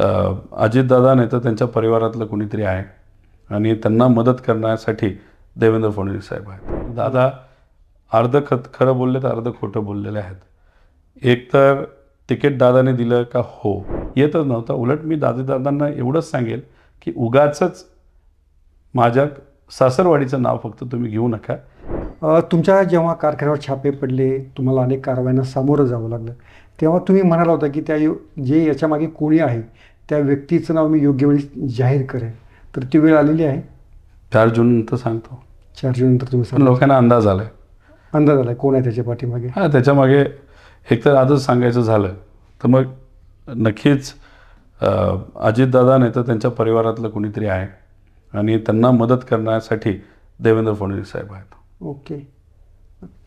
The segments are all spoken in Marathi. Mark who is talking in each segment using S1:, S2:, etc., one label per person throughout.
S1: अजितदादा नाही तर त्यांच्या परिवारातलं कुणीतरी आहे. आणि त्यांना मदत करण्यासाठी देवेंद्र फडणवीस साहेब आहेत. दादा अर्ध खत खरं बोलले तर अर्ध खोटं बोललेले आहेत. एक तर तिकीट दादाने दिलं का हो? येतच नव्हतं. उलट मी दादादादांना एवढंच सांगेल की उगाचच माझ्या सासरवाडीचं नाव फक्त तुम्ही घेऊ नका.
S2: तुमच्या जेव्हा कारखान्यावर छापे पडले तुम्हाला अनेक कारवायांना सामोरं जावं लागलं तेव्हा तुम्ही म्हणाला होता की त्या जे याच्यामागे कोणी आहे त्या व्यक्तीचं नाव मी योग्य वेळी जाहीर करेन. तर ती वेळ आलेली आहे.
S1: चार जून नंतर सांगतो.
S2: चार जूननंतर तुम्ही
S1: पण
S2: सांगा.
S1: लोकांना अंदाज आलाय.
S2: अंदाज आला कोण आहे त्याच्या पाठीमागे?
S1: हा त्याच्यामागे एकतर आजच सांगायचं झालं. तर मग नक्कीच अजितदादा नाही तर त्यांच्या परिवारातलं कोणीतरी आहे. आणि त्यांना मदत करण्यासाठी देवेंद्र फडणवीस साहेब आहेत.
S2: ओके.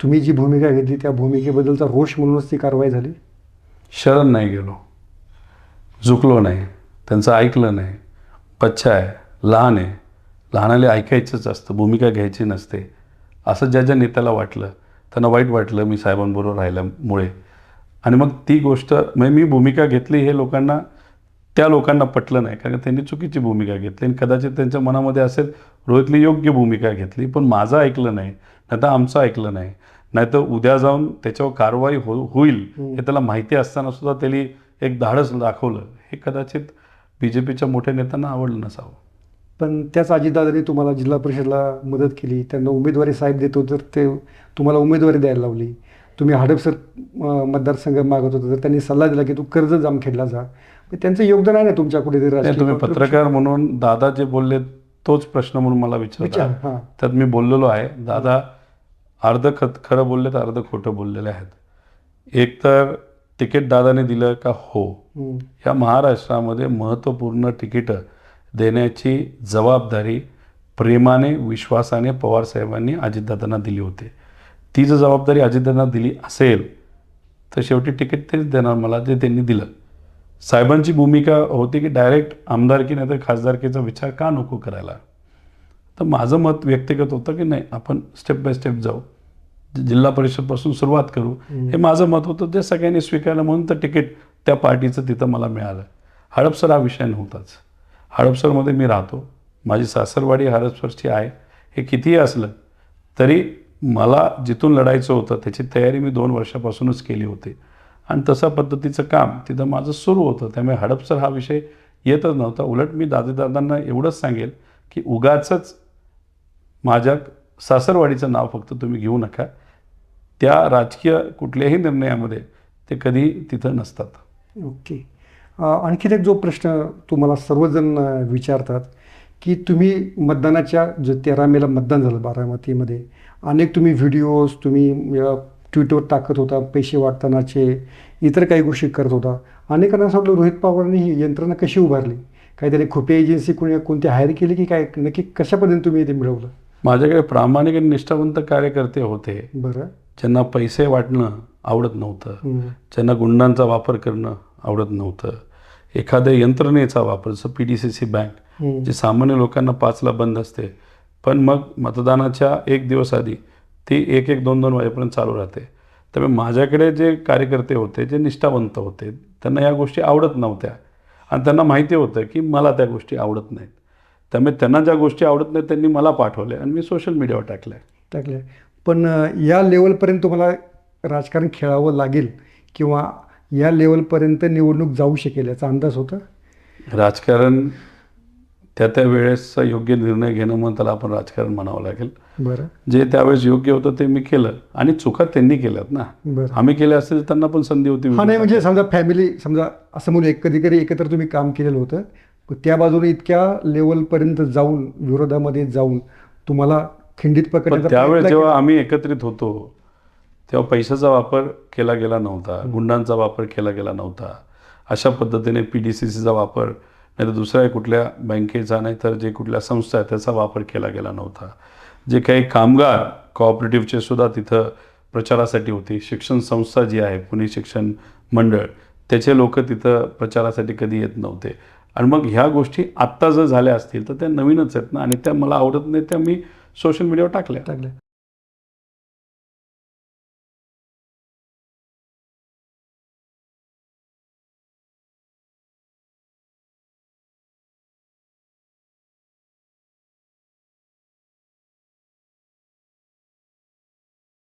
S2: तुम्ही जी भूमिका घेतली त्या भूमिकेबद्दलचा रोष म्हणूनच ती कारवाई झाली?
S1: शरण नाही गेलो. झुकलो नाही त्यांचं ऐकलं नाही बच्चा आहे लहान आहे लहानाला ऐकायचंच असतं भूमिका घ्यायची नसते. असं ज्या ज्या नेत्याला वाटलं त्यांना वाईट वाटलं मी साहेबांबरोबर राहिल्यामुळे. आणि मग ती गोष्ट म्हणजे मी भूमिका घेतली हे लोकांना त्या लोकांना पटलं नाही कारण त्यांनी चुकीची भूमिका घेतली. आणि कदाचित त्यांच्या मनामध्ये असेल रोहितली योग्य भूमिका घेतली पण माझं ऐकलं नाही नाही तर आमचं ऐकलं नाही. नाही तर उद्या जाऊन त्याच्यावर कारवाई हो होईल हे त्याला माहिती असताना सुद्धा त्यांनी एक धाडस दाखवलं हे कदाचित बी जे पीच्या मोठ्या नेत्यांना आवडलं नसावं.
S2: पण त्याच अजितदादांनी तुम्हाला जिल्हा परिषदला मदत केली त्यांना उमेदवारी साहेब देतो तर ते तुम्हाला उमेदवारी द्यायला लावली. तुम्ही हडपसर मतदारसंघ मागत होता तर त्यांनी सल्ला दिला की तू कर्ज जामखेडला जा. पण त्यांचं योगदान आहे ना तुमच्या कुठेतरी
S1: तुम्ही? पत्रकार म्हणून दादा जे बोलले तोच प्रश्न म्हणून मला
S2: विचार
S1: त्यात मी बोललेलो आहे दादा अर्ध खत खरं बोलले तर अर्ध खोटं बोललेले आहेत. एक तर तिकीट दादाने दिलं का हो. या महाराष्ट्रामध्ये महत्त्वपूर्ण तिकीटं देण्याची जबाबदारी प्रेमाने विश्वासाने पवारसाहेबांनी अजितदादांना दिली होती. ती जर जबाबदारी अजितदादांना दिली असेल तर शेवटी तिकीट तेच देणार मला जे त्यांनी दिलं. साहेबांची भूमिका होती की डायरेक्ट आमदारकी नाही तर खासदारकीचा विचार का नको करायला? तर माझं मत व्यक्तिगत होतं की नाही आपण स्टेप बाय स्टेप जाऊ. जिल्हा परिषदपासून सुरुवात करू हे माझं मत होतं. ते सगळ्यांनी स्वीकारलं म्हणून तर तिकीट त्या पार्टीचं तिथं मला मिळालं. हडपसर हा विषय नव्हताच. हडपसरमध्ये मी राहतो. माझी सासरवाडी हडपसरची आहे. हे कितीही असलं तरी मला जिथून लढायचं होतं त्याची तयारी मी दोन वर्षापासूनच केली होती. आणि तशा पद्धतीचं काम तिथं माझं सुरू होतं. त्यामुळे हडपसर हा विषय येतच नव्हता. उलट मी दादादादांना एवढंच सांगेल की उगाचच माझ्या सासरवाडीचं नाव फक्त तुम्ही घेऊ नका. त्या राजकीय कुठल्याही निर्णयामध्ये ते कधी तिथं नसतात.
S2: ओके. आणखीन एक जो प्रश्न तुम्हाला सर्वजण विचारतात की तुम्ही मतदानाच्या जो तेरा मेला मतदान झालं बारामतीमध्ये अनेक तुम्ही व्हिडिओज तुम्ही अ, ट्विटरवर टाकत होता पैसे वाटतानाचे इतर काही गोष्टी करत होता. अनेकांना असं वाटलं रोहित पवारांनी ही यंत्रणा कशी उभारली? काहीतरी खुफिया एजन्सी कोणी कोणती हायर केली की काय नक्की कशा पद्धतीने तुम्ही ते मिळवलं?
S1: माझ्याकडे प्रामाणिक आणि निष्ठावंत कार्यकर्ते होते.
S2: बरं.
S1: ज्यांना पैसे वाटणं आवडत नव्हतं. ज्यांना गुंडांचा वापर करणं आवडत नव्हतं. एखाद्या यंत्रणेचा वापर जसं P D C C bank. जी सामान्य लोकांना पाचला बंद असते पण मग मतदानाच्या एक दिवस आधी ती एक एक दोन दोन वाजेपर्यंत चालू राहते. त्यामुळे माझ्याकडे जे कार्यकर्ते होते जे निष्ठावंत होते त्यांना या गोष्टी आवडत नव्हत्या. आणि त्यांना माहिती होतं की मला त्या गोष्टी आवडत नाहीत. त्यामुळे त्यांना ज्या गोष्टी आवडत नाहीत त्यांनी मला पाठवल्या आणि मी सोशल मीडियावर टाकल्या.
S2: टाकले पण या लेवलपर्यंत तुम्हाला राजकारण खेळावं लागेल किंवा या लेवलपर्यंत निवडणूक जाऊ शकेल याचा अंदाज होता?
S1: राजकारण त्या त्या वेळेस योग्य निर्णय घेणं म्हणून त्याला आपण राजकारण म्हणावं लागेल.
S2: बरं.
S1: जे त्यावेळेस योग्य होतं ते मी केलं आणि चुका त्यांनी केल्यात ना.
S2: बरं.
S1: आम्ही केल्या असतील त्यांना पण संधी होती
S2: नाही म्हणजे समजा फॅमिली समजा असं म्हणून एक कधी कधी एकत्र तुम्ही काम केलेलं होतं त्या बाजूने इतक्या लेवलपर्यंत जाऊन विरोधामध्ये जाऊन तुम्हाला खिंडीत पकडण्याचा
S1: त्यावेळेस जेव्हा आम्ही एकत्रित होतो तेव्हा पैशाचा वापर केला गेला नव्हता गुंडांचा वापर केला गेला नव्हता. अशा पद्धतीने पी डी सी सीचा वापर नाही तर दुसऱ्या कुठल्या बँकेचा नाही तर जे कुठल्या संस्था आहेत त्याचा वापर केला गेला नव्हता. जे काही कामगार कॉपरेटिव्हचे सुद्धा तिथं प्रचारासाठी होती. शिक्षण संस्था जी आहे पुणे शिक्षण मंडळ त्याचे लोक तिथं प्रचारासाठी कधी येत नव्हते. आणि मग ह्या गोष्टी आत्ता जर झाल्या असतील तर त्या नवीनच आहेत ना. आणि त्या मला आवडत नाही त्या मी सोशल मीडियावर टाकल्या.
S2: टाकल्या.